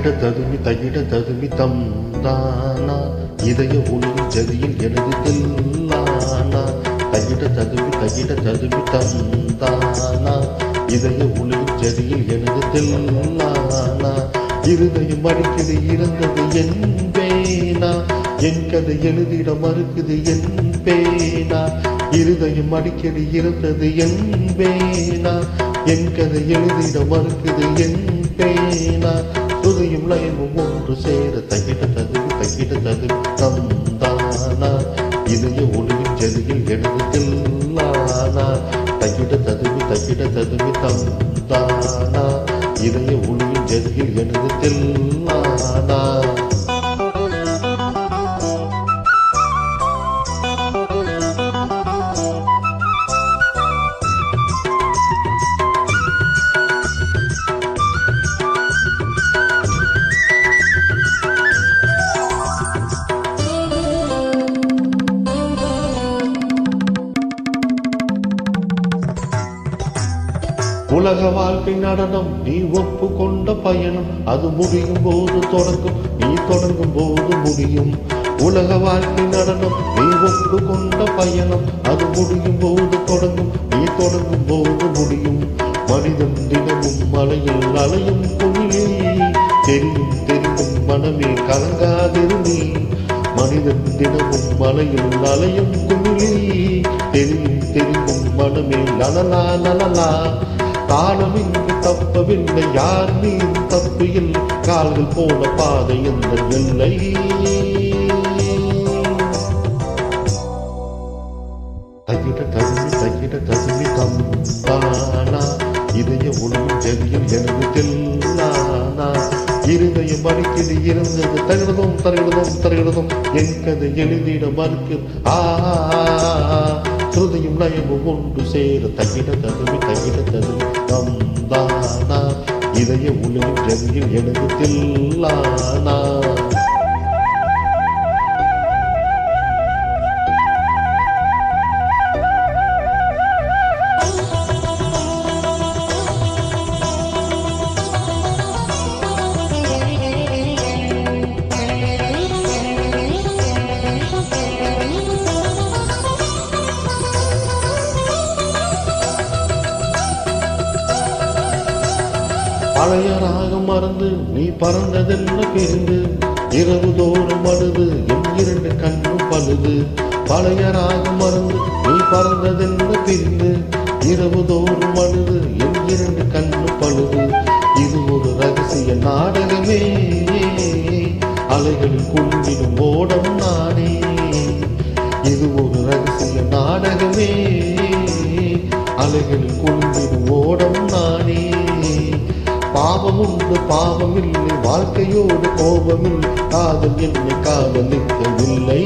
தகிட ததுமி தகிட ததுமி தம் தானா. இதய உணவு ஜதியில் எனது தில்லானா தகிட ததுமி தகிட ததுமி தம் தானா. இதய உணவு ஜதியில் எனது தில்லானா இருதயம் மறுக்குது இறந்தது என் பேனா. என் கதை எழுதிட மறுக்குது என் பேனா. இருதயம் அடிக்கடி இறந்தது என் பேனா. என் கதை எழுதிட மறுக்குது என் பேனா. துதியும் லயமும் ஒன்று சேர தகிட தகுதி தகிட தகுதி தந்தானா இதய ஒளியின் செதியில் எனது தில்லானா. தகிட ததுவி தகிட ததுவி தந்தானா இதய ஒளியின் செதியில் எனது உலக வாழ்க்கை நடனம் நீ ஒப்பு கொண்ட பயணம். அது முடியும் போது தொடங்கும் நீ தொடங்கும் போது முடியும். உலக வாழ்க்கை நடனம் நீ ஒப்பு கொண்ட பயணம். அது முடியும் போது தொடங்கும் நீ தொடங்கும் போது முடியும். மனிதன் தினமும் மலையில் அலையும் பொருளே தெரியும் தெரியும் மனமே கலங்காதிரு மனிதன் தினமும் மலையில் அலையும் குமிழி. தெரியும் தெரியும் மனமே லலலா லலலா காலம் இங்கு தப்பவில்லை யார் மீது தப்பு கால்கள் போன பாதை எந்த இல்லை தகிட தகுதி தகிட தகுதி தந்தானா இதய ஒளியும் ஜெதியில் எனது தெல்லானா. இருதயம் அடிக்கடி இருந்தது தருகிறதும் தருகிறதும் தருகிறதும் என் கதை எழுதிட மறுக்கு ஆ சுருதியும் ஒன்று சேர தகிட தகுதி தகிட தகுதி இதய ஒளியும் ஜெதியில் எனது தில்லானா பழைய ராகம் மறந்து நீ பறந்ததென்ன பிரிந்து? இரவு தோறும் அழுது என் இரண்டு கண்ணும் பழுது. பழைய ராகம் மறந்து நீ பறந்ததென்ன பிரிந்து? இரவு தோறும் அழுது என் இரண்டு கண்ணும் பழுது. இது ஒரு ரகசிய நாடகமே. அலைகளில் குழுங்கிடும் ஓடம் நானே. இது ஒரு ரகசிய நாடகமே. பாவம் உண்டு பாவம் இல்லை வாழ்க்கையோடு கோபமில்லை. காதல் என்னை காதலிக்கவில்லை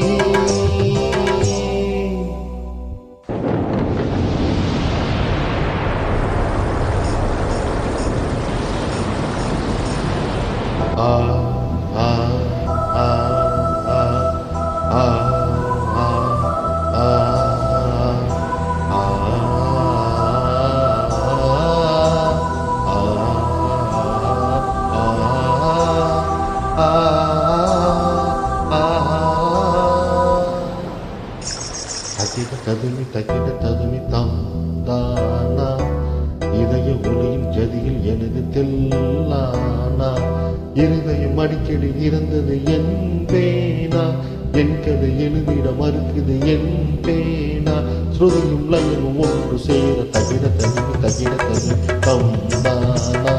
சிவ கதமி தகிட ததுமி தம் இதய ஒளியின் ஜதியில் எனது தெல்லானா? இருதயம் அடிக்கடி இறந்தது என் பேனா? என் கதை எழுதிட மறுக்குது என் பேனா? ஸ்ருதியும் லயனும் ஒன்று சேர தகிட தனிமி தகிட தனி தம் தானா?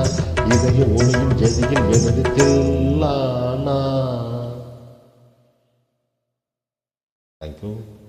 இதய ஒளியின் ஜதியில் எனது தெல்லானா? Thank you.